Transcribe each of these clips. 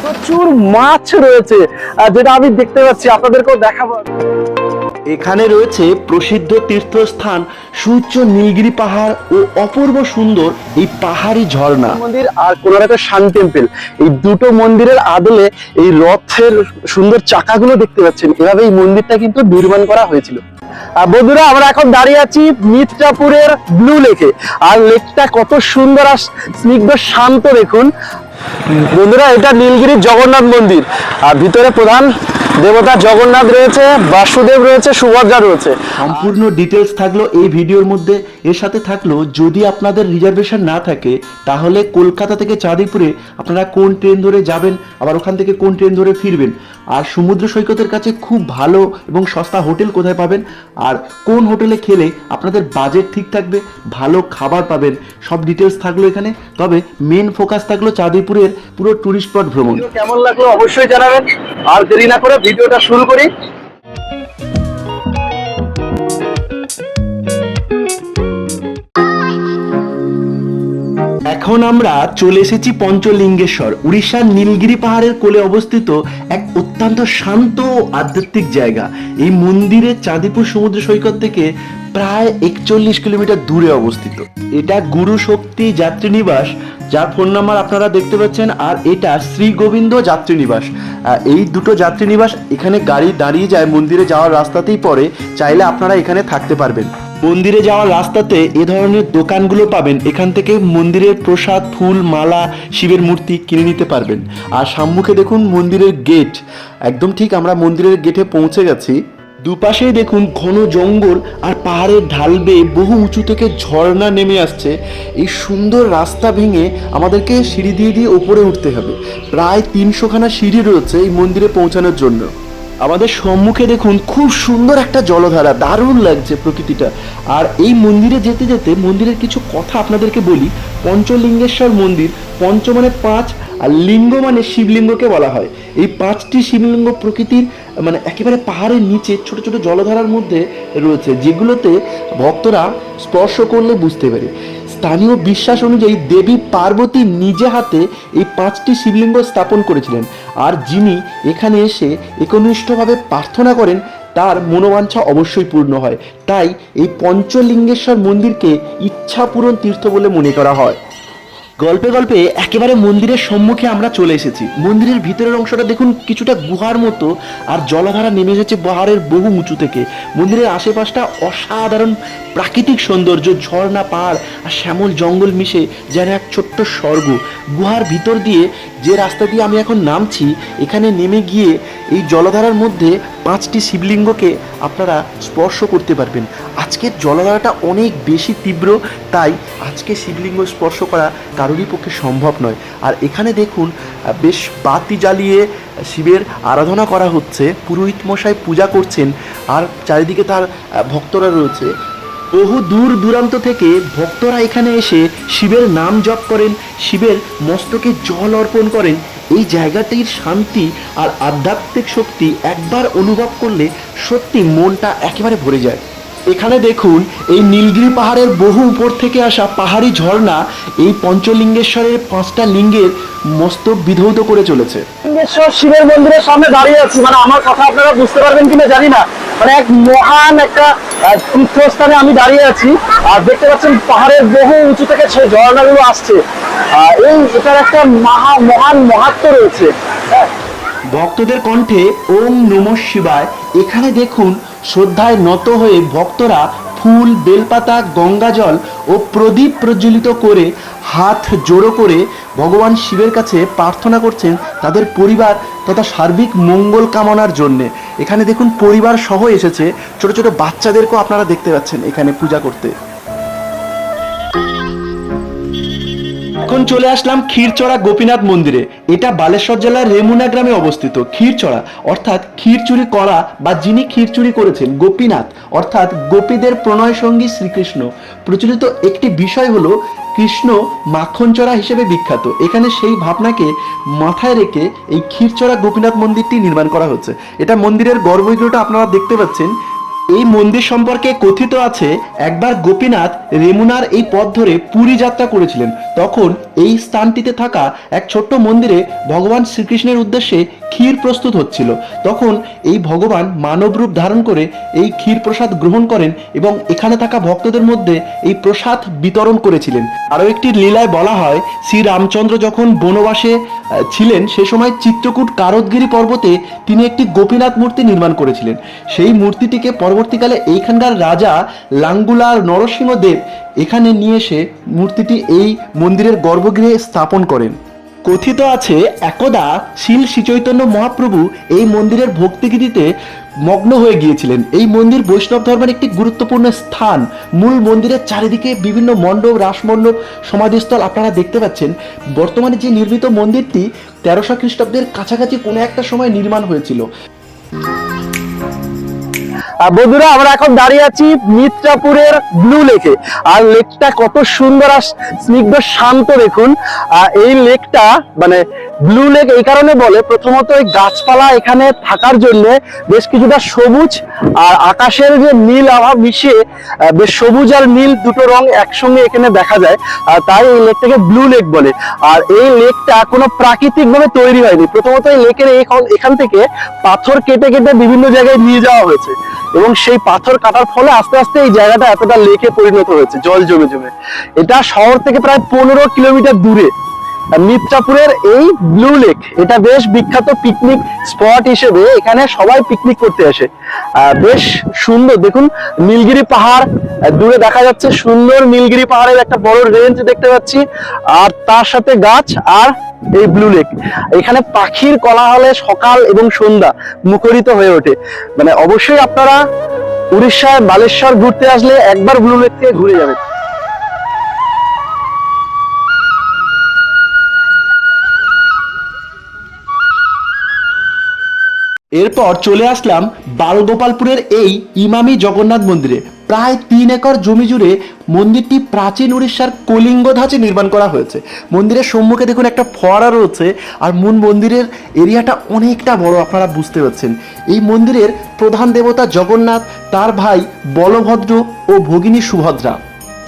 প্রচুর মাছ রয়েছে যেটা আমি দেখতে পাচ্ছি আপনাদেরকেও দেখাবো। এখানে রয়েছে প্রসিদ্ধ তীর্থস্থান সুউচ্চ নীলগিরি পাহাড় ও অপূর্ব সুন্দর এই পাহাড়ি ঝর্ণা। মন্দির আর কোনারকের শান টেম্পল। এই দুটো মন্দিরের আদলে এই রথের সুন্দর চাকাগুলো দেখতে পাচ্ছেন। এভাবে এই মন্দিরটা কিন্তু নির্মাণ করা হয়েছিল। আর বন্ধুরা, আমরা এখন দাঁড়িয়ে আছি মিত্রাপুরের ব্লু লেকে। আর লেকটা কত সুন্দর আর স্নিগ্ধ, শান্ত দেখুন। বন্ধুরা, এটা নীলগিরির জগন্নাথ মন্দির। আর ভিতরে প্রধান দেবতা জগন্নাথ রয়েছে বাসুদেব রয়েছে সুভদ্রা রয়েছে। সম্পূর্ণ ডিটেলস থাকল এই ভিডিওর মধ্যে। এর সাথে থাকল যদি আপনাদের রিজার্ভেশন না থাকে তাহলে কলকাতা থেকে চাঁদিপুরে আপনারা কোন ট্রেন ধরে যাবেন আবার ওখান থেকে কোন ট্রেন ধরে ফিরবেন? আর সমুদ্র সৈকতের কাছে খুব ভালো এবং সস্তা হোটেল কোথায় পাবেন? আর কোন হোটেলে খেলে আপনাদের বাজেট ঠিক থাকবে ভালো খাবার পাবেন? সব ডিটেলস থাকল এখানে। তবে মেন ফোকাস থাকল চাঁদিপুরের পুরো টুরিস্ট স্পট ভ্রমণ। কেমন লাগল অবশ্যই জানাবেন। আর দেরি না করে ভিডিওটা শুরু করি। এখন আমরা চলে এসেছি পঞ্চলিঙ্গেশ্বর, উড়িষ্যার নীলগিরি পাহাড়ের কোলে অবস্থিত এক অত্যন্ত শান্ত ও আধ্যাত্মিক জায়গা। এই মন্দিরের চাঁদিপুর সমুদ্র সৈকত থেকে প্রায় একচল্লিশ কিলোমিটার দূরে অবস্থিত। এটা গুরু শক্তি যাত্রী নিবাস, যার ফোন নাম্বার আপনারা দেখতে পাচ্ছেন, আর এটা শ্রী গোবিন্দ যাত্রী নিবাস। এই দুটো যাত্রী নিবাস এখানে গাড়ি দাঁড়িয়ে যায়, মন্দিরে যাওয়ার রাস্তাতেই পড়ে, চাইলে আপনারা এখানে থাকতে পারবেন। মন্দিরে যাওয়ার রাস্তাতে এ ধরনের দোকানগুলো পাবেন, এখান থেকে মন্দিরের প্রসাদ, ফুল, মালা, শিবের মূর্তি কিনে নিতে পারবেন। আর সম্মুখে দেখুন মন্দিরের গেট একদম ঠিক আমরা মন্দিরের গেটে পৌঁছে গেছি। দুপাশেই দেখুন ঘন জঙ্গল আর পাহাড়ের ঢাল বেয়ে বহু উঁচু থেকে ঝর্ণা নেমে আসছে। এই সুন্দর রাস্তা ভেঙে আমাদেরকে সিঁড়ি দিয়ে দিয়ে ওপরে উঠতে হবে। প্রায় তিনশোখানা সিঁড়ি রয়েছে এই মন্দিরে পৌঁছানোর জন্য। আমাদের সম্মুখে দেখুন খুব সুন্দর একটা জলধারা, দারুণ লাগছে প্রকৃতিটা। আর এই মন্দিরে যেতে যেতে মন্দিরের কিছু কথা আপনাদেরকে বলি। পঞ্চলিঙ্গেশ্বর মন্দির পঞ্চ মানে পাঁচ আর লিঙ্গ মানে শিবলিঙ্গকে বলা হয়। এই পাঁচটি শিবলিঙ্গ প্রকৃতির মানে একেবারে পাহাড়ের নিচে ছোট ছোট জলধারার মধ্যে রয়েছে, যেগুলোতে ভক্তরা স্পর্শ করলে বুঝতে পারে। স্থানীয় বিশ্বাস অনুযায়ী দেবী পার্বতী নিজে হাতে এই পাঁচটি শিবলিঙ্গ স্থাপন করেছিলেন আর যিনি এখানে এসে একনিষ্ঠভাবে প্রার্থনা করেন, তার মনোবাঞ্ছা অবশ্যই পূর্ণ হয়। তাই এই পঞ্চলিঙ্গেশ্বর মন্দিরকে ইচ্ছাপূরণ তীর্থ বলে মনে করা হয়। গল্পে গল্পে একেবারে মন্দিরের সম্মুখে আমরা চলে এসেছি। মন্দিরের ভিতরের অংশটা দেখুন কিছুটা গুহার মতো আর জলাধারা নেমে এসেছে পাহাড়ের বহু উঁচু থেকে। মন্দিরের আশেপাশটা অসাধারণ প্রাকৃতিক সৌন্দর্য, ঝর্ণা, পাহাড় আর শ্যামল জঙ্গল মিশে যেন এক ছোট্ট স্বর্গ। গুহার ভিতর দিয়ে যে রাস্তা দিয়ে আমি এখন নামছি, এখানে নেমে গিয়ে এই জলধারার মধ্যে পাঁচটি শিবলিঙ্গকে আপনারা স্পর্শ করতে পারবেন। আজকের জলধারাটা অনেক বেশি তীব্র, তাই আজকে শিবলিঙ্গ স্পর্শ করা কারোরই পক্ষে সম্ভব নয়। আর এখানে দেখুন, বেশ বাতি জ্বালিয়ে শিবের আরাধনা করা হচ্ছে, পুরোহিত মশাই পূজা করছেন, আর চারিদিকে তার ভক্তরা রয়েছে। বহু দূর দূরান্ত থেকে ভক্তরা এখানে এসে শিবের নাম জপ করেন, শিবের মস্তকে জল অর্পণ করেন। এই জায়গাটির শান্তি আর আধ্যাত্মিক শক্তি একবার অনুভব করলে সত্যি মনটা একেবারে ভরে যায়। এখানে দেখুন এই নীলগিরি পাহাড়ের বহু উপর থেকে আসা পাহাড়ি ঝর্ণা এই পঞ্চলিঙ্গেশ্বরের পাঁচটা লিঙ্গের মস্তক বিধৌত করে চলেছে। লিঙ্গেশ্বর শিবের মন্দিরের সামনে দাঁড়িয়ে আছি। মানে আমার কথা আপনারা বুঝতে পারবেন কিনা জানি না। মানে এক মহান একটা তীর্থস্থানে আমি দাঁড়িয়ে আছি। আর দেখতে পাচ্ছেন পাহাড়ের বহু উঁচু থেকে সেই ঝর্ণাগুলো আসছে। এই এটার একটা মহা মহান মহাত্ম রয়েছে। ভক্তদের কণ্ঠে ওম নম শিবায়। এখানে দেখুন শ্রদ্ধায় নত হয়ে ভক্তরা ফুল, বেলপাতা, গঙ্গাজল ও প্রদীপ প্রজ্বলিত করে হাত জোড়ো করে ভগবান শিবের কাছে প্রার্থনা করছেন তাদের পরিবার তথা সার্বিক মঙ্গল কামনার জন্যে। এখানে দেখুন, পরিবার সহ এসেছে। ছোট ছোট বাচ্চাদেরকেও আপনারা দেখতে পাচ্ছেন এখানে পূজা করতে। এখন চলে আসলাম ক্ষীরচড়া গোপীনাথ মন্দিরে। এটা বালেশ্বর জেলার রেমুনা গ্রামে অবস্থিত। ক্ষীরচড়া, অর্থাৎ ক্ষীরচুরি করা বা যিনি ক্ষীরচুরি করেছেন, গোপীনাথ, অর্থাৎ গোপীদের প্রণয় সঙ্গী শ্রীকৃষ্ণ। প্রচলিত একটি বিষয় হলো কৃষ্ণ মাখনচড়া হিসেবে বিখ্যাত। এখানে সেই ভাবনাকে মাথায় রেখে এই ক্ষীরচড়া গোপীনাথ মন্দিরটি নির্মাণ করা হচ্ছে। এটা মন্দিরের গর্ভগৃহটা আপনারা দেখতে পাচ্ছেন। এই মন্দির সম্পর্কে কথিত আছে, একবার গোপীনাথ রেমুনার এই পথ ধরে পুরী যাত্রা করেছিলেন। তখন এই স্থানটিতে থাকা এক ছোট্ট মন্দিরে ভগবান শ্রীকৃষ্ণের উদ্দেশ্যে ক্ষীর প্রস্তুত হচ্ছিল। তখন এই ভগবান মানব রূপ ধারণ করে এই ক্ষীর প্রসাদ গ্রহণ করেন এবং এখানে থাকা ভক্তদের মধ্যে এই প্রসাদ বিতরণ করেছিলেন। আরও একটি লীলায় বলা হয় শ্রী রামচন্দ্র যখন বনবাসে ছিলেন, সে সময় চিত্রকূট কারদগিরি পর্বতে তিনি একটি গোপীনাথ মূর্তি নির্মাণ করেছিলেন। সেই মূর্তিটিকে পরবর্তীকালে এইখানকার রাজা লাঙ্গুলার নরসিংহদেব এখানে নিয়ে এসে মূর্তিটি এই মন্দিরের গর্ভগৃহে স্থাপন করেন। কথিত আছে, একদা শিল শ্রীচৈতন্য মহাপ্রভু এই মন্দিরের ভক্তিগীতিতে মগ্ন হয়ে গিয়েছিলেন। এই মন্দির বৈষ্ণব ধর্মের একটি গুরুত্বপূর্ণ স্থান। মূল মন্দিরের চারিদিকে বিভিন্ন মণ্ডপ, রাসমণ্ডপ, সমাধিস্থল আপনারা দেখতে পাচ্ছেন। বর্তমানে যে নির্মিত মন্দিরটি তেরোশো খ্রিস্টাব্দের কাছাকাছি কোনো একটা সময় নির্মাণ হয়েছিল। বন্ধুরা, আমরা এখন দাঁড়িয়ে আছি মিত্রাপুরের ব্লু লেকে আর লেকটা কত সুন্দর আর স্নিগ্ধ শান্ত দেখুন। আর এই লেকটা মানে ব্লু লেক এই কারণে বলে, প্রথমত এই গাছপালা এখানে থাকার জন্য বেশ কিছুটা সবুজ আর আকাশের যে নীল আভা মিশিয়ে বেশ সবুজ আর নীল দুটো রং একসঙ্গে এখানে দেখা যায়, আর তাই এই লেকটাকে ব্লু লেক বলে। আর এই লেকটা কোনো প্রাকৃতিক ভাবে তৈরি হয়নি। প্রথমত এই লেকের এখান থেকে পাথর কেটে কেটে বিভিন্ন জায়গায় নিয়ে যাওয়া হয়েছে এবং সেই পাথর কাটার ফলে আস্তে আস্তে এই জায়গাটা এতটা লেকে পরিণত হয়েছে, জল জমে জমে। এটা শহর থেকে প্রায় পনেরো কিলোমিটার দূরে। মিত্রাপুরের এই ব্লু লেক এটা বেশ বিখ্যাত পিকনিক স্পট হিসেবে এখানে সবাই পিকনিক করতে আসে। বেশ সুন্দর, দেখুন, নীলগিরি পাহাড় দূরে দেখা যাচ্ছে সুন্দর নীলগিরি পাহাড়ের একটা বড় রেঞ্জ দেখতে পাচ্ছি, আর তার সাথে গাছ আর এই ব্লু লেক এখানে পাখির কোলাহলে সকাল এবং সন্ধ্যা মুখরিত হয়ে ওঠে। মানে অবশ্যই আপনারা উড়িষ্যায় বালেশ্বর ঘুরতে আসলে একবার ব্লু লেক থেকে ঘুরে যাবেন। এরপর চলে আসলাম বালগোপালপুরের এই ইমামি জগন্নাথ মন্দিরে। প্রায় তিন একর জমি জুড়ে মন্দিরটি প্রাচীন উড়িষ্যার কলিঙ্গ ধাঁচে নির্মাণ করা হয়েছে। মন্দিরের সম্মুখে দেখুন একটা ফোয়ারা রয়েছে আর মূল মন্দিরের এরিয়াটা অনেকটা বড়, আপনারা বুঝতে পারছেন। এই মন্দিরের প্রধান দেবতা জগন্নাথ, তার ভাই বলভদ্র ও ভগিনী সুভদ্রা।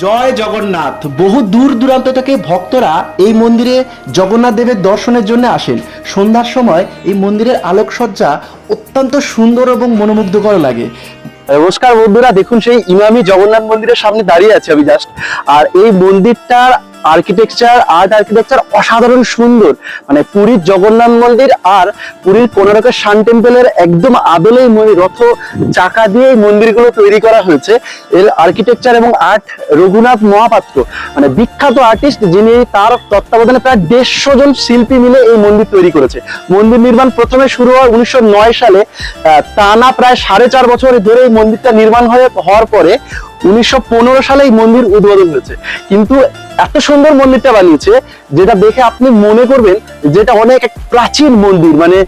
জয় জগন্নাথ। বহু দূর দূরান্ত থেকে ভক্তরা এই মন্দিরে জগন্নাথ দেবের দর্শনের জন্য আসেন। সন্ধ্যার সময় এই মন্দিরের আলোকসজ্জা অত্যন্ত সুন্দর এবং মনোমুগ্ধকর লাগে। নমস্কার বন্ধুরা, দেখুন সেই ইমামি জগন্নাথ মন্দিরের সামনে দাঁড়িয়ে আছে আমি জাস্ট আর এই মন্দিরটার আর্কিটেকচার আর্ট আর্কিটেকচার অসাধারণ সুন্দর। মানে পুরীর জগন্নাথ মন্দির আর পুরীর কোনারকের শান টেম্পলের একদম আদলে এই রথ চাকা দিয়ে মন্দিরগুলো তৈরি করা হয়েছে। এর আর্কিটেকচার এবং আর্ট রঘুনাথ মহাপাত্র মানে বিখ্যাত আর্টিস্ট যিনি তার তত্ত্বাবধানে প্রায় দেড়শো জন শিল্পী মিলে এই মন্দির তৈরি করেছে। মন্দির নির্মাণ প্রথমে শুরু হয় উনিশশো নয় সালে টানা প্রায় সাড়ে চার বছর ধরে এই মন্দিরটা নির্মাণ হয়ে হওয়ার পরে উনিশশো পনেরো সালে এই মন্দির উদ্বোধন হয়েছে। কিন্তু এত সুন্দর মন্দিরটা বানিয়েছে, যেটা দেখে আপনি মনে করবেন যেটা অনেক এক প্রাচীন মন্দির মানে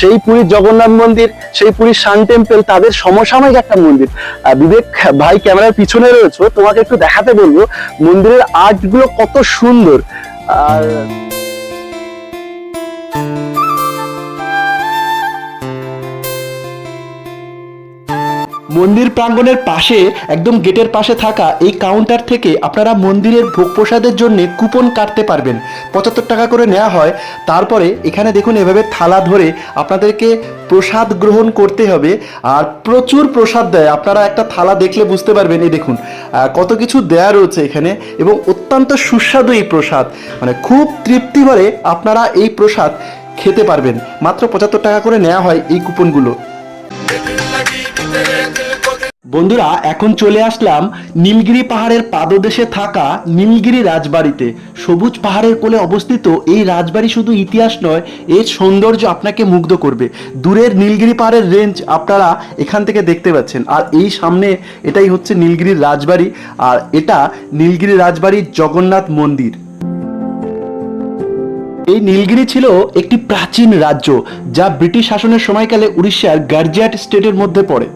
সেই পুরীর জগন্নাথ মন্দির, সেই পুরীর সান টেম্পল, তাদের সমসাময়িক একটা মন্দির। বিবেক ভাই ক্যামেরার পিছনে রয়েছে, তোমাকে একটু দেখাতে বলব, মন্দিরের আর্টগুলো কত সুন্দর। আর মন্দির প্রাঙ্গণের পাশে, একদম গেটের পাশে থাকা এই কাউন্টার থেকে আপনারা মন্দিরের ভোগ প্রসাদের জন্য কুপন কাটতে পারবেন। পঁচাত্তর টাকা করে নেওয়া হয়। তারপরে এখানে দেখুন, এভাবে থালা ধরে আপনাদেরকে প্রসাদ গ্রহণ করতে হবে। আর প্রচুর প্রসাদ দেয়। আপনারা একটা থালা দেখলে বুঝতে পারবেন, এই দেখুন কত কিছু দেয়া রয়েছে এখানে এবং অত্যন্ত সুস্বাদু এই প্রসাদ। মানে খুব তৃপ্তি ভরে আপনারা এই প্রসাদ খেতে পারবেন। মাত্র পঁচাত্তর টাকা করে নেওয়া হয় এই কুপনগুলো বন্ধুরা, এখন চলে আসলাম নীলগিরি পাহাড়ের পাদদেশে থাকা নীলগিরি রাজবাড়িতে। সবুজ পাহাড়ের কোলে অবস্থিত এই রাজবাড়ি শুধু ইতিহাস নয়, এর সৌন্দর্য আপনাকে মুগ্ধ করবে। দূরের নীলগিরি পাহাড়ের রেঞ্জ আপনারা এখান থেকে দেখতে পাচ্ছেন। আর এই সামনে এটাই হচ্ছে নীলগিরির রাজবাড়ি। আর এটা নীলগিরি রাজবাড়ির জগন্নাথ মন্দির। এই নীলগিরি ছিল একটি প্রাচীন রাজ্য যা ব্রিটিশ শাসনের সময়কালে উড়িষ্যার গার্জিয়াট স্টেটের মধ্যে পড়ে।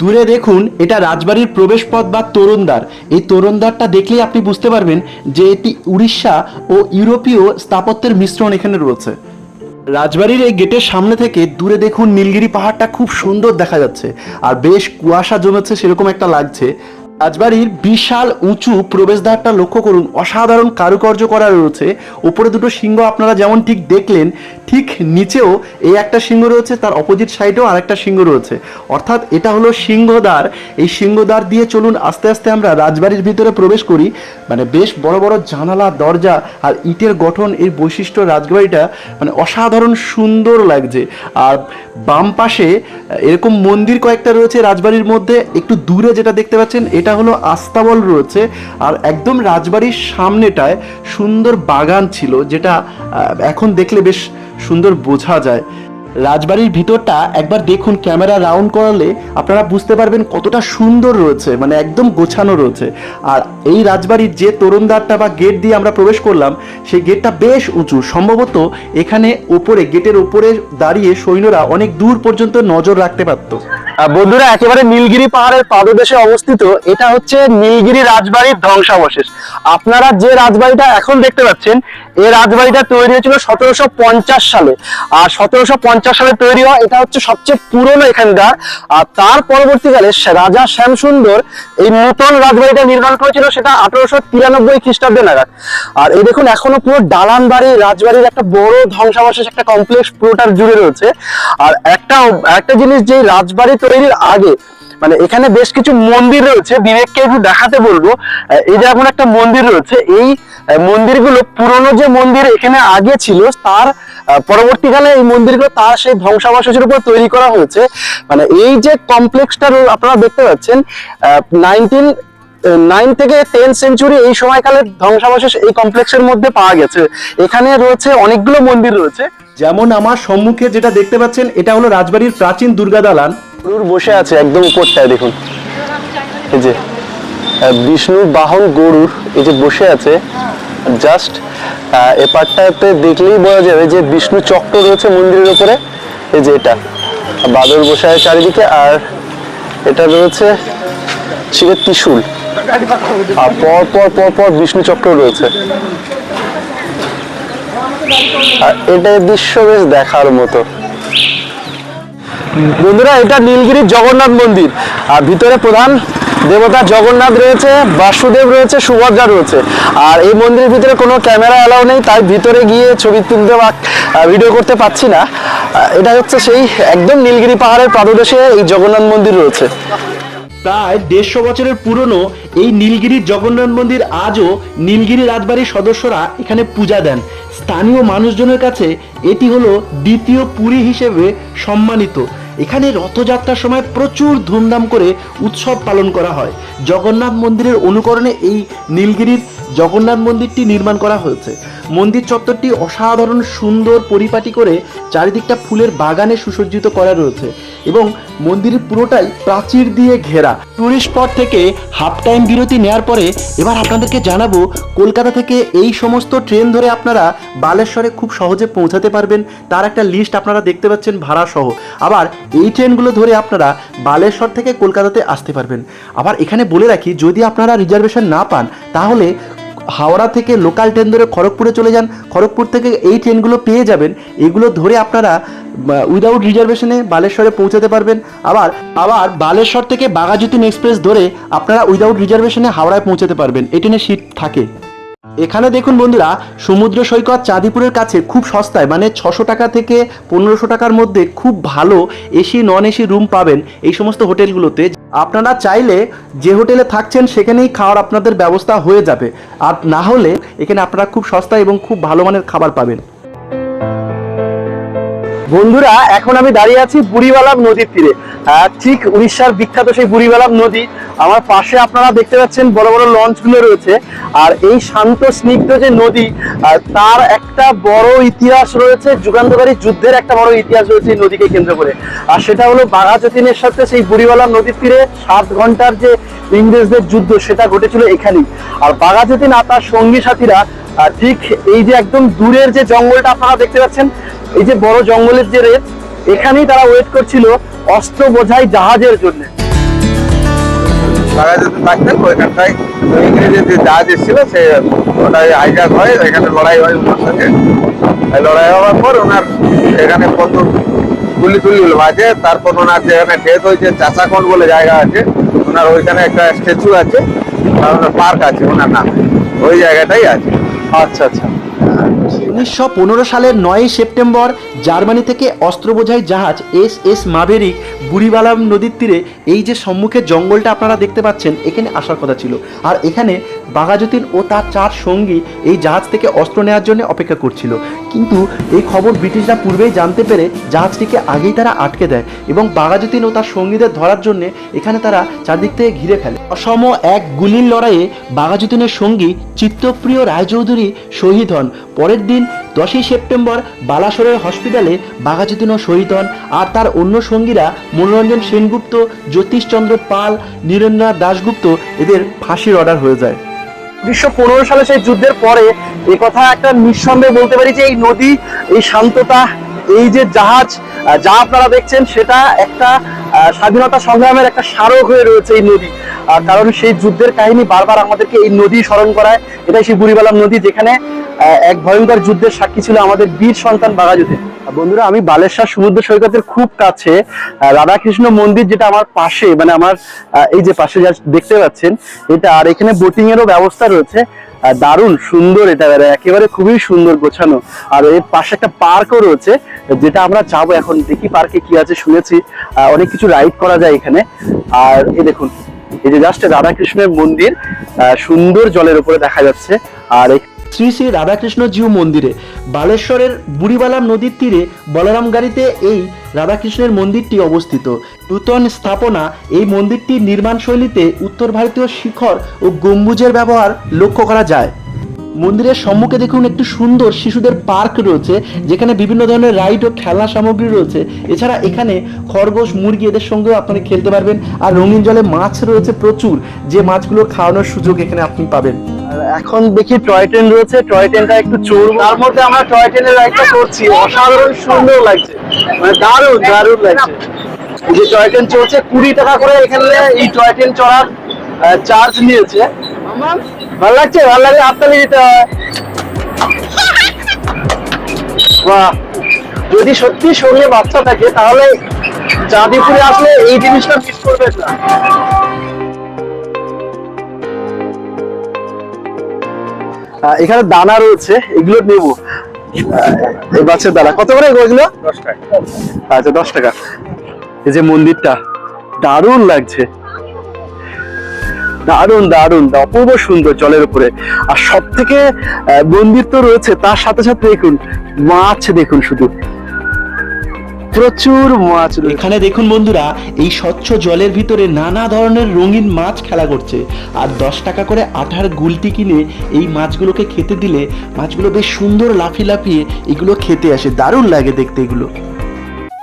দূরে দেখুন, এটা রাজবাড়ির প্রবেশপথ বা তোরণদ্বার। এই তোরণদ্বারটা দেখলেই আপনি বুঝতে পারবেন যে এটি উড়িষ্যা ও ইউরোপীয় স্থাপত্যের মিশ্রণ এখানে রয়েছে। রাজবাড়ির এই গেটের সামনে থেকে দূরে দেখুন, নীলগিরি পাহাড়টা খুব সুন্দর দেখা যাচ্ছে। আর বেশ কুয়াশা জমেছে, সেরকম একটা লাগছে। রাজবাড়ির বিশাল উঁচু প্রবেশদ্বারটা লক্ষ্য করুন। অসাধারণ কারুকার্য করা রয়েছে। উপরে দুটো সিংহ আপনারা যেমন ঠিক দেখলেন, ঠিক নিচেও এই একটা সিংহ রয়েছে, তার অপোজিট সাইডেও আরেকটা সিংহ রয়েছে। অর্থাৎ এটা হলো সিংহদ্বার। এই সিংহদ্বার দিয়ে চলুন আস্তে আস্তে আমরা রাজবাড়ির ভিতরে প্রবেশ করি। মানে বেশ বড় বড় জানালা, দরজা আর ইটের গঠন এই বৈশিষ্ট্য রাজবাড়িটা মানে অসাধারণ সুন্দর লাগছে। আর বাম পাশে এরকম মন্দির কয়েকটা রয়েছে রাজবাড়ির মধ্যে। একটু দূরে যেটা দেখতে পাচ্ছেন, এটা হলো আস্তাবল রয়েছে আর একদম রাজবাড়ির সামনেটায় সুন্দর বাগান ছিল যেটা এখন দেখলে বেশ সুন্দর বোঝা যায়। রাজবাড়ির ভিতরটা একবার দেখুন ক্যামেরা রাউন্ড করালে আপনারা বুঝতে পারবেন কতটা সুন্দর রয়েছে মানে একদম গোছানো রয়েছে। আর এই রাজবাড়ির যে তরুণদ্বারটা বা গেট দিয়ে আমরা প্রবেশ করলাম, সেই গেটটা বেশ উঁচু। সম্ভবত এখানে ওপরে, গেটের ওপরে দাঁড়িয়ে সৈন্যরা অনেক দূর পর্যন্ত নজর রাখতে পারতো। বন্ধুরা, একেবারে নীলগিরি পাহাড়ের পাদদেশে অবস্থিত, এটা হচ্ছে নীলগিরি রাজবাড়ির ধ্বংসাবশেষ। আপনারা যে রাজবাড়িটা এখন দেখতে পাচ্ছেন এই রাজবাড়িটা তৈরি হয়েছিল সতেরোশো পঞ্চাশ সালে। আর সতেরোশো পঞ্চাশ সালে তৈরি হওয়া, এটা হচ্ছে সবচেয়ে পুরনো এখানকার। আর তার পরবর্তীকালে রাজা শ্যামসুন্দর এই নূতন রাজবাড়িটা নির্মাণ করেছিল সেটা আঠারোশো তিরানব্বই খ্রিস্টাব্দে নাগাদ। আর এই দেখুন, এখনও পুরো দালান বাড়ি রাজবাড়ির একটা বড় ধ্বংসাবশেষ, একটা কমপ্লেক্স পুরোটার জুড়ে রয়েছে। আর একটা একটা জিনিস যে রাজবাড়ি তৈরির আগে মানে এখানে বেশ কিছু মন্দির রয়েছে, বিবেককে একটু দেখাতে বলব। এই যে এখন একটা মন্দির রয়েছে, এই মন্দিরগুলো পুরনো যে মন্দির এখানে আগে ছিল, তার পরবর্তীকালে এই মন্দিরগুলো তার সেই ধ্বংসাবশেষের উপর তৈরি করা হয়েছে। মানে এই যে কমপ্লেক্সটা আপনারা দেখতে পাচ্ছেন নাইনটিন নাইন থেকে টেন সেঞ্চুরি এই সময়কালের ধ্বংসাবশেষ এই কমপ্লেক্সের মধ্যে পাওয়া গেছে। এখানে রয়েছে অনেকগুলো মন্দির রয়েছে। যেমন আমার সম্মুখে যেটা দেখতে পাচ্ছেন, এটা হলো রাজবাড়ির প্রাচীন দুর্গা দালান গরুর বসে আছে একদম উপরটায়, দেখুন। এই যে বিষ্ণুর বাহন গরুর এই যে বসে আছে জাস্ট এপারটাতে দেখলেই বোঝা যাবে যে বিষ্ণু চক্র রয়েছে মন্দিরের উপরে। এই যে এটা বাদর বসে আছে চারিদিকে আর এটা রয়েছে শিবের ত্রিশূল। আর পর পর পর পর বিষ্ণু চক্র রয়েছে। আর এটা দৃশ্য বেশ দেখার মতো। বন্ধুরা, এটা নীলগিরির জগন্নাথ মন্দির। আর ভিতরে প্রধান দেবতা জগন্নাথ রয়েছে, বাসুদেব রয়েছে, সুভদ্রা রয়েছে। আর এই মন্দিরের ভিতরে কোনো ক্যামেরা অ্যালাউ নেই, তাই ভিতরে গিয়ে ছবি তুলতে বা ভিডিও করতে পারছি না। এটা হচ্ছে সেই একদম নীলগিরি পাহাড়ের পাদদেশে এই জগন্নাথ মন্দির রয়েছে। প্রায় দেড়শো বছরের পুরনো এই নীলগিরির জগন্নাথ মন্দির আজও নীলগিরি রাজবাড়ির সদস্যরা এখানে পূজা দেন। স্থানীয় মানুষজনের কাছে এটি হলো দ্বিতীয় পুরী হিসেবে সম্মানিত। এখানে রথযাত্রার সময় প্রচুর ধুমধাম করে উৎসব পালন করা হয়। জগন্নাথ মন্দিরের অনুকরণে এই নীলগিরির জগন্নাথ মন্দিরটি নির্মাণ করা হয়েছে। মন্দির চত্বরটি অসাধারণ সুন্দর পরিপাটি করে চারিদিকটা ফুলের বাগানে সুসজ্জিত করা রয়েছে এবং মন্দিরের পুরোটাই প্রাচীর দিয়ে ঘেরা। টুরিস্ট স্পট থেকে হাফ টাইম বিরতি নেওয়ার পরে এবার আপনাদেরকে জানাব, কলকাতা থেকে এই সমস্ত ট্রেন ধরে আপনারা বালেশ্বরে খুব সহজে পৌঁছাতে পারবেন। তার একটা লিস্ট আপনারা দেখতে পাচ্ছেন ভাড়া সহ। আবার এই ট্রেনগুলো ধরে আপনারা বালেশ্বর থেকে কলকাতাতে আসতে পারবেন। আবার এখানে বলে রাখি, যদি আপনারা রিজার্ভেশন না পান, তাহলে হাওড়া থেকে লোকাল ট্রেন ধরে খড়গপুরে চলে যান। খড়গপুর থেকে এই ট্রেনগুলো পেয়ে যাবেন। এগুলো ধরে আপনারা উইদাউট রিজার্ভেশনে বালেশ্বরে পৌঁছাতে পারবেন। আবার আবার বালেশ্বর থেকে বাঘাযতীন এক্সপ্রেস ধরে আপনারা উইদাউট রিজার্ভেশনে হাওড়ায় পৌঁছাতে পারবেন। এই ট্রেনে সিট থাকে। এখানে দেখুন বন্ধুরা, সমুদ্র সৈকত চাঁদিপুরের কাছে খুব সস্তায় মানে ছশো টাকা থেকে পনেরোশো টাকার মধ্যে খুব ভালো এসি নন এসি রুম পাবেন এই সমস্ত হোটেলগুলোতে। আপনারা চাইলে যে হোটেলে থাকছেন সেখানেই খাওয়ার আপনাদের ব্যবস্থা হয়ে যাবে। আর না হলে এখানে আপনারা খুব সস্তায় এবং খুব ভালো মানের খাবার পাবেন। বন্ধুরা, এখন আমি দাঁড়িয়ে আছি বুড়িবালাম নদীর তীরে। ঠিক উড়িষ্যার বিখ্যাত সেই বুড়িবালাম নদী। আমার পাশে আপনারা দেখতে পাচ্ছেন বড় বড় লঞ্চগুলো রয়েছে। আর এই শান্ত, স্নিগ্ধ যে নদী তার একটা বড় ইতিহাস রয়েছে, যুগান্তকারী যুদ্ধের একটা বড় ইতিহাস রয়েছে এই নদীকে কেন্দ্র করে। আর সেটা হলো বাঘাযতীনের সাথে সেই বুড়িবালাম নদীর তীরে সাত ঘণ্টার যে ইংরেজদের যুদ্ধ, সেটা ঘটেছিল এখানেই। আর বাঘাযতীন আর তার সঙ্গী সাথীরা আহ, ঠিক এই যে একদম দূরের যে জঙ্গলটা আপনারা দেখতে পাচ্ছেন এই যে বড় জঙ্গলের যে রেত এখানেই তারা ওয়েট করছিল অস্ত্র বোঝাই জাহাজের জন্য। ওইখানটায় ইংরেজের যে জাহাজ সে ওটাই লড়াই লড়াই হওয়ার পর ওনার এখানে গুলি তারপর ওনার ডেথ হয়েছে বলে জায়গা আছে ওনার ওইখানে একটা স্ট্যাচু আছে আর ওনার পার্ক আছে ওনার নামে। ওই জায়গাটাই আছে। আচ্ছা আচ্ছা। উনিশশো পনেরো সালের নয়ই সেপ্টেম্বর জার্মানি থেকে অস্ত্র বোঝাই জাহাজ এস এস মাভেরিক বুড়িবালাম নদীর তীরে, এই যে সম্মুখে জঙ্গলটা আপনারা দেখতে পাচ্ছেন, এখানে আসার কথা ছিল। আর এখানে বাঘাযতীন ও তার চার সঙ্গী এই জাহাজ থেকে অস্ত্র নেওয়ার জন্য অপেক্ষা করছিল। কিন্তু এই খবর ব্রিটিশরা পূর্বেই জানতে পেরে জাহাজটিকে আগেই তারা আটকে দেয় এবং বাঘাযতীন ও তার সঙ্গীদের ধরার জন্য এখানে তারা চারদিক থেকে ঘিরে ফেলে। অসম এক গুলির লড়াইয়ে বাঘাযতীনের সঙ্গী চিত্তপ্রিয় রায়চৌধুরী শহীদ হন। পরের দিন দশই সেপ্টেম্বর বালাসরের হসপিটালে বাঘাযতীনও শহীদ হন আর তার অন্য সঙ্গীরা মনোরঞ্জন সেনগুপ্ত, জ্যোতিষচন্দ্র পাল, নীরেন্দ্রনাথ দাশগুপ্ত এদের ফাঁসির অর্ডার হয়ে যায়। উনিশশো পনেরো সালে সেই যুদ্ধের পরে এই কথা একটা নিঃসন্দেহে বলতে পারি যে এই নদী, এই শান্ততা, এই যে জাহাজ যা আপনারা দেখছেন সেটা একটা স্বাধীনতা সংগ্রামের একটা স্মারক হয়ে রয়েছে এই নদী। কারণ সেই যুদ্ধের কাহিনী বারবার আমাদেরকে এই নদী স্মরণ করায়। এটাই সেই বুড়িবালাম নদী যেখানে এক ভয়ঙ্কর যুদ্ধের সাক্ষী ছিল আমাদের বীর সন্তান আহ, বন্ধুরা আমি বালেশ্বর সমুদ্র সৈকতের খুব কাছে রাধাকৃষ্ণ মন্দির যেটা আমার পাশে মানে আমার এই যে পাশে যা দেখতে পাচ্ছেন এটা আর এখানে বোটিং এরও ব্যবস্থা রয়েছে। দারুণ সুন্দর এটা মানে একেবারে খুবই সুন্দর গোছানো। আর এর পাশে একটা পার্কও রয়েছে যেটা আমরা যাব এখন। দেখি পার্কে কি আছে শুনেছি। অনেক কিছু রাইড করা যায় এখানে। আর এ দেখুন এই যে জাস্ট রাধাকৃষ্ণের মন্দির সুন্দর জলের উপরে দেখা যাচ্ছে। আর শ্রী শ্রী রাধাকৃষ্ণ জিউ মন্দিরে, বালেশ্বরের বুড়িবালাম নদীর তীরে, বলরাম গাড়িতে এই রাধাকৃষ্ণের মন্দিরটি অবস্থিত। নূতন স্থাপনা এই মন্দিরটির নির্মাণ শৈলীতে উত্তর ভারতীয় শিখর ও গম্বুজের ব্যবহার লক্ষ্য করা যায়। মন্দিরের সম্মুখে দেখুন একটি সুন্দর শিশুদের পার্ক রয়েছে যেখানে বিভিন্ন ধরনের রাইড ও খেলনা সামগ্রী রয়েছে। এছাড়া এখানে খরগোশ মুরগি এদের সঙ্গেও আপনারা খেলতে পারবেন আর রঙিন জলে মাছ রয়েছে প্রচুর যে মাছগুলো খাওয়ানোর সুযোগ এখানে আপনি পাবেন। এখন দেখি টয় ট্রেন রয়েছে টয় ট্রেনটা একটু চড়বো। তার মধ্যে আমরা টয় ট্রেনের রাইডটা করছি অসাধারণ সুন্দর লাগছে। মানে দারুণ দারুণ লাগছে। এই যে টয় ট্রেন চলছে কুড়ি টাকা করে এখানে এই টয় ট্রেন চড়ার চার্জ নিয়েছে। ভালো লাগছে? ভালো লাগলে হাততালি দিতে হয়। বাহ। যদি সত্যি সঙ্গে বাচ্চা থাকে তাহলে চাঁদিপুরে আসলে এই জিনিসটা মিস করবেন না। এখানে দানা রয়েছে এগুলো নেব। এই মাছের দানা। কত করে এগুলো? আচ্ছা দশ টাকা। এই যে মন্দিরটা দারুণ লাগছে। দারুণ দারুণ, অপূর্ব সুন্দর জলের উপরে। আর সব থেকে মন্দির তো রয়েছে, তার সাথে সাথে দেখুন, মাছ দেখুন শুধু। প্রচুর মাছ এখানে দেখুন বন্ধুরা, এই স্বচ্ছ জলের ভিতরে নানা ধরনের রঙিন মাছ খেলা করছে। আর দশ টাকা করে আঠার গুলটি কিনে এই মাছগুলোকে খেতে দিলে মাছগুলো বেশ সুন্দর লাফিয়ে লাফিয়ে এগুলো খেতে আসে। দারুণ লাগে দেখতে এগুলো।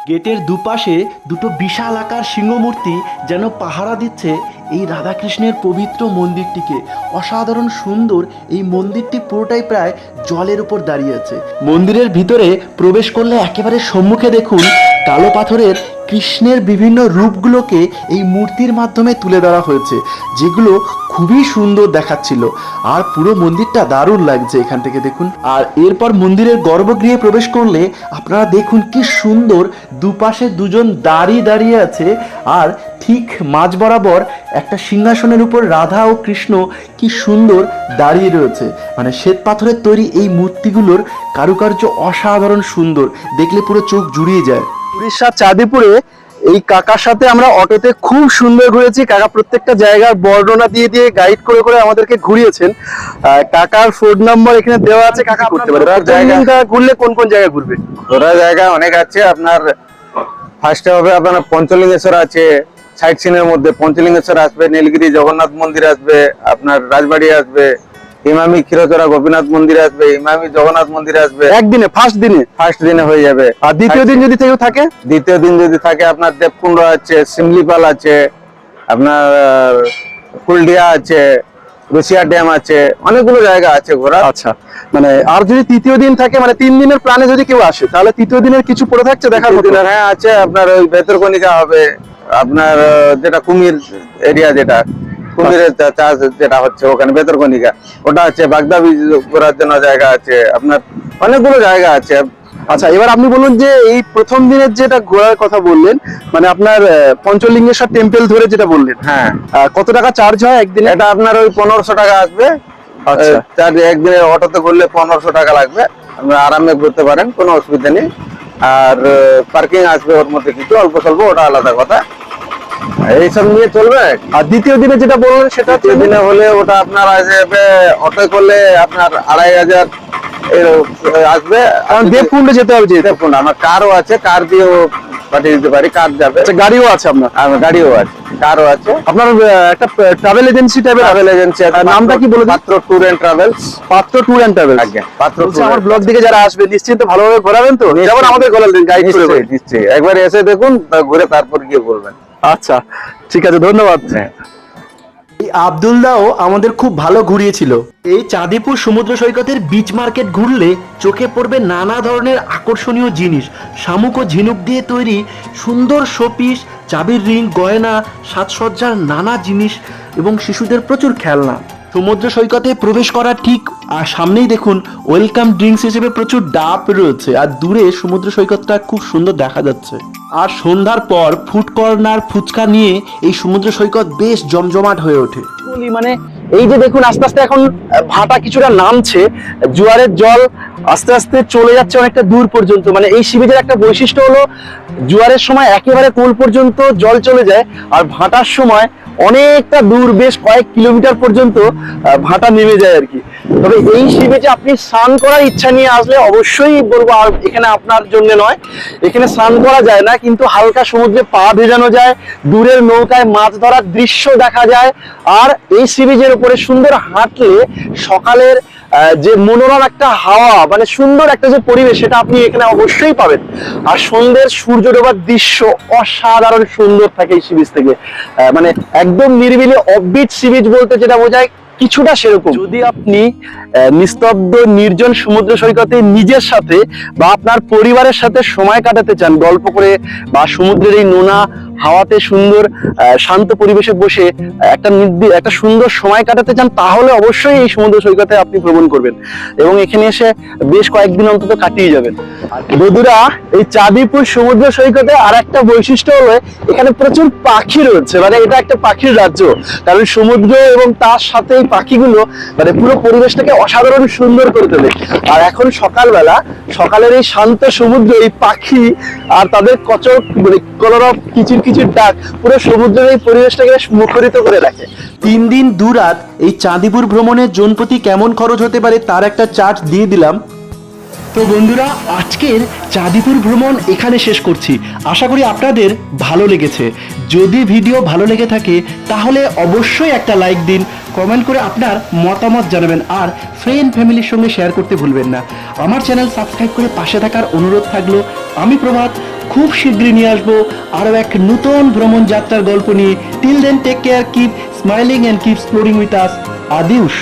গেটের দুপাশে দুটো বিশাল আকার সিংহমূর্তি যেন পাহারা দিচ্ছে এই রাধাকৃষ্ণের পবিত্র মন্দিরটিকে। অসাধারণ সুন্দর এই মন্দিরটি পুরোটাই প্রায় জলের উপর দাঁড়িয়ে আছে। মন্দিরের ভিতরে প্রবেশ করলে একেবারে সম্মুখে দেখুন কালো পাথরের কৃষ্ণের বিভিন্ন রূপগুলোকে এই মূর্তির মাধ্যমে তুলে ধরা হয়েছে, যেগুলো খুবই সুন্দর দেখাচ্ছিল। আর পুরো মন্দিরটা দারুণ লাগছে এখান থেকে দেখুন। আর এরপর মন্দিরের গর্ভগৃহে প্রবেশ করলে আপনারা দেখুন কি সুন্দর দুপাশে দুজন দাঁড়িয়ে দাঁড়িয়ে আছে, আর ঠিক মাঝ বরাবর একটা সিংহাসনের উপর রাধা ও কৃষ্ণ কি সুন্দর দাঁড়িয়ে রয়েছে। মানে শ্বেত পাথরের তৈরি এই মূর্তিগুলোর কারুকার্য অসাধারণ সুন্দর। দেখলে পুরো চোখ জুড়িয়ে যায়। উড়িষ্যার চাঁদিপুরে এই কাকার সাথে আমরা অটোতে খুব সুন্দর ঘুরেছি। কাকা প্রত্যেকটা জায়গার বর্ণনা দিয়ে দিয়ে গাইড করে করে আমাদেরকে ঘুরিয়েছেন। কাকার ফোন নাম্বার এখানে দেওয়া আছে। কাকা করতে পারে? জায়গা- ঘুরলে কোন কোন জায়গা ঘুরবে? ঘোরার জায়গা অনেক আছে। আপনার ফার্স্টে হবে আপনার পঞ্চলিঙ্গেশ্বর আছে। সাইট সিনের মধ্যে পঞ্চলিঙ্গেশ্বর আসবে নীলগিরি জগন্নাথ মন্দির আসবে আপনার রাজবাড়ি আসবে। ইমামি ক্ষীরচরা গোপীনাথ মন্দির আসবে ইমামি জগন্নাথ মন্দির আসবে। একদিনে ফার্স্ট দিনে? ফার্স্ট দিনে হয়ে যাবে। আর দ্বিতীয় দিন যদি কেউ থাকে? দ্বিতীয় দিন যদি থাকে আপনার দেবকুণ্ড আছে শিমলিপাল আছে আপনার কুলডিয়া আছে রুশিয়া ড্যাম আছে অনেকগুলো জায়গা আছে ঘোরা আচ্ছা। মানে আর যদি তৃতীয় দিন থাকে মানে তিন দিনের প্ল্যানে যদি কেউ আসে তাহলে তৃতীয় দিনের কিছু পড়ে থাকছে দেখার মতো? হ্যাঁ আছে আপনার ওই বেতরকনিকা হবে আপনার যেটা কুমির এরিয়া যেটা কুমিরের চাষ যেটা হচ্ছে ওখানে বেতরকনিকা ওটা আছে বাগদা বীজ করার জন্য জায়গা আছে আপনার অনেকগুলো জায়গা আছে। আচ্ছা এবার আপনি বলুন যে এই প্রথম দিনের যেটা ঘোরার কথা বললেন মানে আপনার পঞ্চলিঙ্গেশ্বর টেম্পল ধরে যেটা বললেন হ্যাঁ। কত টাকা চার্জ হয় একদিনে? এটা আপনার ওই পনেরোশো টাকা আসবে। আচ্ছা। আহ, চার একদিনের অটোতে করলে পনেরোশো টাকা লাগবে। আপনারা আরামে ঘুরতে পারেন কোনো অসুবিধা নেই। আর পার্কিং আসবে ওর মধ্যে কিছু অল্প স্বল্প ওটা আলাদা কথা। এইসব নিয়ে চলবে? আর দ্বিতীয় দিনে যেটা বললেন সেটা হচ্ছে দিনে হলে ওটা আপনার আসবে অটো করলে আপনার আড়াই হাজার আসবে। দেবকুণ্ডে যেতে হবে দেখুন আমার কারও আছে কার দিয়েও পাঠিয়ে দিতে পারি কার যাবে। আচ্ছা গাড়িও আছে আপনার? গাড়িও আছে কারও আছে। আপনার একটা ট্রাভেল এজেন্সি টাইপের ট্রাভেল এজেন্সি আর নামটা কি বলে Patra tour and travels Patra tour and travels Patra আমার ব্লগ দিকে যারা আসবে নিশ্চিত ভালোভাবে ঘোরাবেন তো? যেমন আমাদের ঘোরালেন গাইড করে নিশ্চয়ই একবার এসে দেখুন ঘুরে তারপর গিয়ে বলবেন। আচ্ছা ঠিক আছে ধন্যবাদ। হ্যাঁ। এই আবদুল্লাও আমাদের খুব ভালো ঘুরিয়েছিল। এই চাঁদিপুর সমুদ্র সৈকতের বিচ মার্কেট ঘুরলে চোখে পড়বে নানা ধরনের আকর্ষণীয় জিনিস। শামুক ও ঝিনুক দিয়ে তৈরি সুন্দর শোপিস চাবির রিং গয়না সাজসজ্জার নানা জিনিস এবং শিশুদের প্রচুর খেলনা। সমুদ্র সৈকতে প্রবেশ করা ঠিক, আর সামনেই দেখুন ওয়েলকাম ড্রিঙ্কস হিসেবে প্রচুর ডাব রয়েছে, আর দূরে সমুদ্র সৈকতটা খুব সুন্দর দেখা যাচ্ছে। আর সন্ধ্যার পর ফুড কর্নার ফুচকা নিয়ে এই সমুদ্র সৈকত বেশ জমজমাট হয়ে ওঠে। মানে এই যে দেখুন, আস্তে আস্তে এখন ভাটা কিছুটা নামছে, জোয়ারের জল আস্তে আস্তে চলে যাচ্ছে অনেকটা দূর পর্যন্ত। মানে এই শিবিরের একটা বৈশিষ্ট্য হলো, জোয়ারের সময় একেবারে কোল পর্যন্ত জল চলে যায়, আর ভাটার সময় অনেকটা দূর, বেশ কয়েক কিলোমিটার পর্যন্ত ভাটা নেমে যায় আর কি। তবে এই শিবে যে আপনি স্নান করার ইচ্ছা নিয়ে আসলে অবশ্যই বলব, আর এখানে আপনার জন্য নয়। এখানে স্নান করা যায় না, কিন্তু হালকা সমুদ্রে পা ভেজানো যায়, দূরের নৌকায় মাছ ধরার দৃশ্য দেখা যায়। আর এই সি বিচের উপরে সুন্দর হাঁটলে সকালের যে মনোরম একটা হাওয়া মানে সুন্দর একটা যে পরিবেশ, সেটা আপনি এখানে অবশ্যই পাবেন। আর সন্ধ্যের সূর্য ডোবার দৃশ্য অসাধারণ সুন্দর থাকে এই সি বিচ থেকে মানে একদম নিরিবিলি অফবিট সি বিচ বলতে যেটা বোঝায় কিছুটা সেরকম। যদি আপনি নিস্তব্ধ, নির্জন সমুদ্র সৈকতে নিজের সাথে বা আপনার পরিবারের সাথে সময় কাটাতে চান, গল্প করে বা সমুদ্রের এই নোনা হাওয়াতে সুন্দর শান্ত পরিবেশে বসে একটা নির্দি- একটা সুন্দর সময় কাটাতে চান, তাহলে অবশ্যই এই সমুদ্র সৈকতে আপনি ভ্রমণ করবেন। এবং এখানে এসে বেশ কয়েকদিন অন্তত কাটিয়ে যাবেন। বধুরা এই চাঁদিপুর সমুদ্র সৈকতে আর একটা বৈশিষ্ট্য হলো, এখানে প্রচুর পাখি রয়েছে। মানে এটা একটা পাখির রাজ্য। কারণ সমুদ্র এবং তার সাথে এই পাখিগুলো মানে পুরো পরিবেশটাকে অসাধারণ সুন্দর করে তোলে। আর এখন সকালবেলা, সকালের এই শান্ত সমুদ্র, এই পাখি আর তাদের কচক মানে কলরব কিচির কিচির ডাক পুরো সমুদ্রের এই পরিবেশটাকে বেশ মুখরিত করে রাখে। তিন দিন দু রাত এই চাঁদিপুর ভ্রমণে জনপ্রতি কেমন খরচ হতে পারে তার একটা চার্ট দিয়ে দিলাম। তো বন্ধুরা, আজকের চাঁদিপুর ভ্রমণ এখানে শেষ করছি। আশা করি আপনাদের ভালো লেগেছে। যদি ভিডিও ভালো লেগে থাকে, তাহলে অবশ্যই একটা লাইক দিন, কমেন্ট করে আপনার মতামত জানাবেন, আর ফ্রেন্ড ফ্যামিলির সঙ্গে শেয়ার করতে ভুলবেন না। আমার চ্যানেল সাবস্ক্রাইব করে পাশে থাকার অনুরোধ থাকল, আমি প্রভাত, খুব শীঘ্রই নিয়ে আসব আরও এক নতুন ভ্রমণ যাত্রার গল্প নিয়ে। Till then take care keep smiling and keep exploring with us আদিউষ